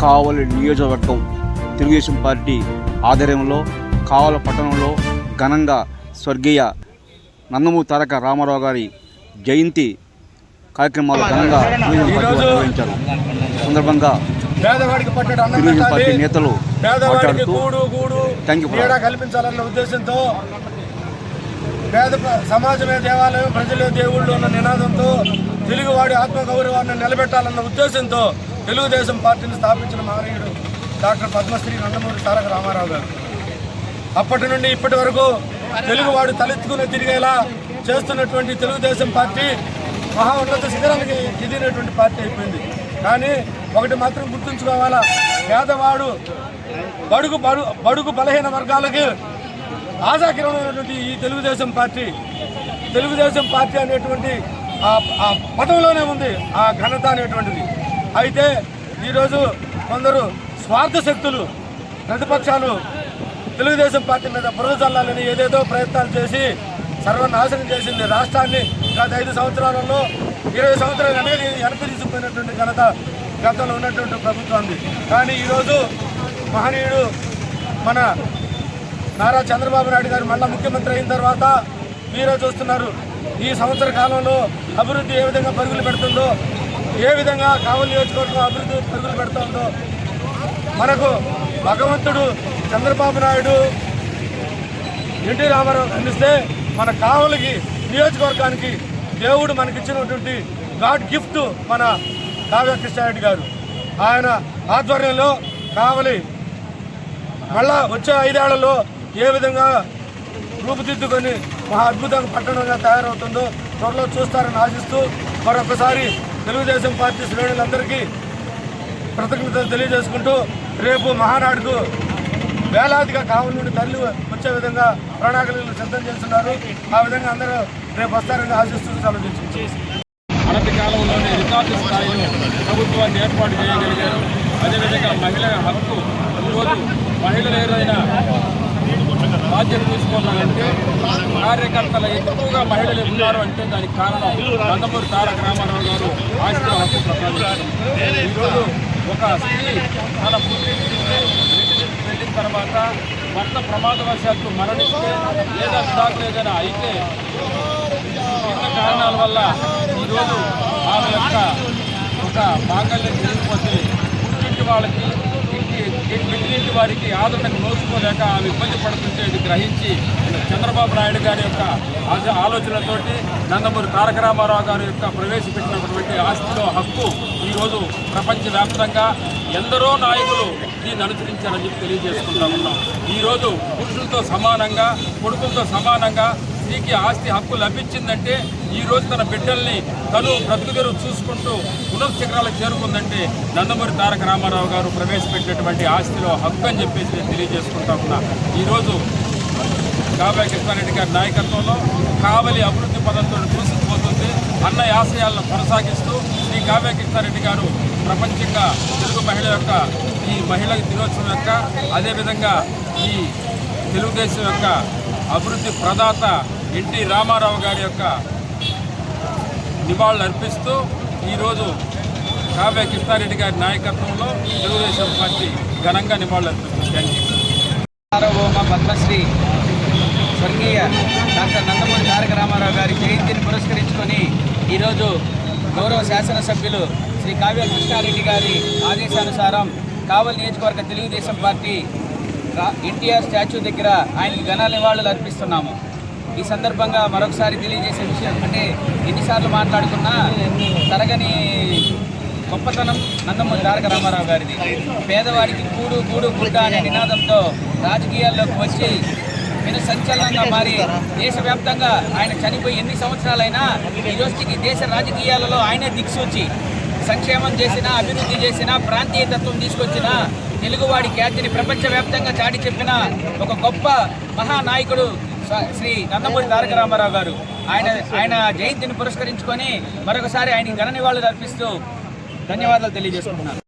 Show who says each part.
Speaker 1: కావలి నియోజకవర్గం తెలుగుదేశం పార్టీ ఆధ్వర్యంలో కావల పట్టణంలో ఘనంగా స్వర్గీయ నందమూరి తారక రామారావు గారి జయంతి కార్యక్రమాలు ఘనంగా నిర్వహించారు సందర్భంగా తెలుగుదేశం పార్టీ. నేతలు మాట్లాడుతూ థ్యాంక్ యూ
Speaker 2: కల్పించాలన్న ఉద్దేశంతో పేద సమాజమే దేవాలయం ప్రజలే దేవుళ్ళు అన్న నినాదంతో తెలుగువాడి ఆత్మగౌరవాన్ని నిలబెట్టాలన్న ఉద్దేశంతో తెలుగుదేశం పార్టీని స్థాపించిన మహనీయుడు డాక్టర్ పద్మశ్రీ నందమూరి తారక రామారావు గారు. అప్పటి నుండి ఇప్పటి వరకు తెలుగువాడు తలెత్తుకుని తిరిగేలా చేస్తున్నటువంటి తెలుగుదేశం పార్టీ మహా ఉన్నత శిఖరానికి ఎదిగినటువంటి పార్టీ అయిపోయింది. కానీ ఒకటి మాత్రం గుర్తుంచుకోవాలా పేదవాడు బడుగు బడు బడుగు బలహీన వర్గాలకి ఆశాకిరణమైనటువంటి ఈ తెలుగుదేశం పార్టీ తెలుగుదేశం పార్టీ అనేటువంటి ఆ ఆ పదంలోనే ఉంది ఆ ఘనత అనేటువంటిది. అయితే ఈరోజు కొందరు స్వార్థ శక్తులు ప్రతిపక్షాలు తెలుగుదేశం పార్టీ మీద బురద చల్లాలని ఏదేదో ప్రయత్నాలు చేసి సర్వనాశనం చేసింది రాష్ట్రాన్ని. గత ఐదు సంవత్సరాలలో ఇరవై సంవత్సరాలు అనేది వెనక ఘనత గతంలో ఉన్నటువంటి ప్రభుత్వాన్ని కానీ ఈరోజు మహనీయుడు మన నారా చంద్రబాబు నాయుడు గారు మళ్ళా ముఖ్యమంత్రి అయిన తర్వాత మీరే చూస్తున్నారు. ఈ సంవత్సర కాలంలో అభివృద్ధి ఏ విధంగా పరుగులు పెడుతుందో ఏ విధంగా కావలి నియోజకవర్గం అభివృద్ధి పరుగులు పెడుతుందో మనకు భగవంతుడు చంద్రబాబు నాయుడు ఎన్టీ రామారావు అందిస్తే మన కావలికి నియోజకవర్గానికి దేవుడు మనకిచ్చినటువంటి గాడ్ గిఫ్ట్ మన కావ్య కృష్ణారెడ్డి గారు. ఆయన ఆధ్వర్యంలో కావలి మళ్ళా వచ్చే ఐదేళ్ళలో ఏ విధంగా రూపుదిద్దుకొని మహా అద్భుతంగా పట్టణంగా తయారవుతుందో త్వరలో చూస్తారని ఆశిస్తూ మరొకసారి తెలుగుదేశం పార్టీ శ్రేణులందరికీ కృతజ్ఞతలు తెలియజేసుకుంటూ రేపు మహానాడుకు వేలాదిగా కావలి నుండి తల్లి వచ్చే విధంగా ప్రణాళికలు సిద్ధం చేస్తున్నారు. ఆ విధంగా అందరూ రేపు వస్తారని ఆశిస్తూ సెలవు తీసుకుంటారు
Speaker 3: అనతి కాలంలోనే రికార్డు స్థాయిలో ప్రభుత్వాన్ని ఏర్పాటు చేయగలిగారు. అదేవిధంగా మహిళల హక్కు ఈరోజు మహిళలు ఏదైనా బాధ్యత తీసుకోవాలంటే కార్యకర్తలు ఎక్కువగా మహిళలు ఉన్నారు అంటే దానికి కారణం నందమూరి తారక రామారావు గారు ఆస్తి హక్కు ఈరోజు ఒక స్త్రీ తన పుట్టింటికి వెళ్ళిన తర్వాత భర్త ప్రమాదవశాత్తు మరణిస్తే లేదా విడాకులు ఏదైనా అయితే విభిన్న కారణాల వల్ల ఈరోజు ఆమె యొక్క ఒక మాంగళ్యం జరిగిపోతే పుట్టింటి వాళ్ళకి మిగిలిన వారికి ఆదరణకు నోచుకోలేక ఆమె ఇబ్బంది పడుతుంటే ఇది గ్రహించి చంద్రబాబు నాయుడు గారి యొక్క ఆశ- ఆలోచనతోటి నందమూరి తారక రామారావు గారి యొక్క ప్రవేశపెట్టినటువంటి ఆస్తిలో హక్కు ఈరోజు ప్రపంచవ్యాప్తంగా ఎందరో నాయకులు దీన్ని అనుసరించారని చెప్పి తెలియజేసుకుంటా ఉన్నాం. ఈరోజు పురుషులతో సమానంగా కొడుకులతో సమానంగా స్త్రీకి ఆస్తి హక్కు లభించిందంటే ఈరోజు తన బిడ్డల్ని తను బ్రతుకుదెరు చూసుకుంటూ పునఃశిఖరాలకు చేరుకుందంటే నందమూరి తారక రామారావు గారు ప్రవేశపెట్టినటువంటి ఆస్తిలో హక్కు అని చెప్పేసి నేను తెలియజేసుకుంటా ఉన్నా. ఈరోజు కావ్య కృష్ణారెడ్డి గారి నాయకత్వంలో కావలి అభివృద్ధి పదంతో దూసుకుపోతుంది అన్న ఆశయాలను కొనసాగిస్తూ శ్రీ కావ్య కృష్ణారెడ్డి గారు ప్రపంచంగా తెలుగు మహిళ యొక్క ఈ మహిళ దినోత్సవం యొక్క అదేవిధంగా ఈ తెలుగుదేశం యొక్క అభివృద్ధి ప్రదాత ఎన్టీ రామారావు గారి యొక్క నివాళులు అర్పిస్తూ ఈరోజు కావ్య కృష్ణారెడ్డి గారి నాయకత్వంలో తెలుగుదేశం పార్టీ ఘనంగా నివాళులు అర్పిస్తుంది.
Speaker 4: సార్వభౌమ పద్మశ్రీ స్వర్గీయ డాక్టర్ నందమూరి తారక రామారావు గారి జయంతిని పురస్కరించుకొని ఈరోజు గౌరవ శాసనసభ్యులు శ్రీ కావ్య కృష్ణారెడ్డి గారి ఆదేశానుసారం కావల్ నియోజకవర్గ తెలుగుదేశం పార్టీ ఎన్టీఆర్ స్టాచ్యూ దగ్గర ఆయనకు ఘన నివాళులు అర్పిస్తున్నాము. ఈ సందర్భంగా మరొకసారి తెలియజేసే విషయం అంటే ఎన్నిసార్లు మాట్లాడుకున్నా తరగని గొప్పతనం నందమూరి తారక రామారావు గారిది. పేదవాడికి కూడు గూడు గుడ్డ అనే నినాదంతో రాజకీయాల్లోకి వచ్చి నేను సంచలనంగా మారి దేశవ్యాప్తంగా ఆయన చనిపోయి ఎన్ని సంవత్సరాలైనా ఈ రోజుకి దేశ రాజకీయాలలో ఆయనే దిక్సూచి. సంక్షేమం చేసిన అభివృద్ధి చేసిన ప్రాంతీయతత్వం తీసుకొచ్చిన తెలుగువాడి ఖ్యాతిని ప్రపంచవ్యాప్తంగా చాటి చెప్పిన ఒక గొప్ప మహానాయకుడు శ్రీ నందమూరి తారక రామారావు గారు. ఆయన ఆయన జయంతిని పురస్కరించుకొని మరొకసారి ఆయన ఘన నివాళులు అర్పిస్తూ ధన్యవాదాలు తెలియజేసుకుంటున్నాను.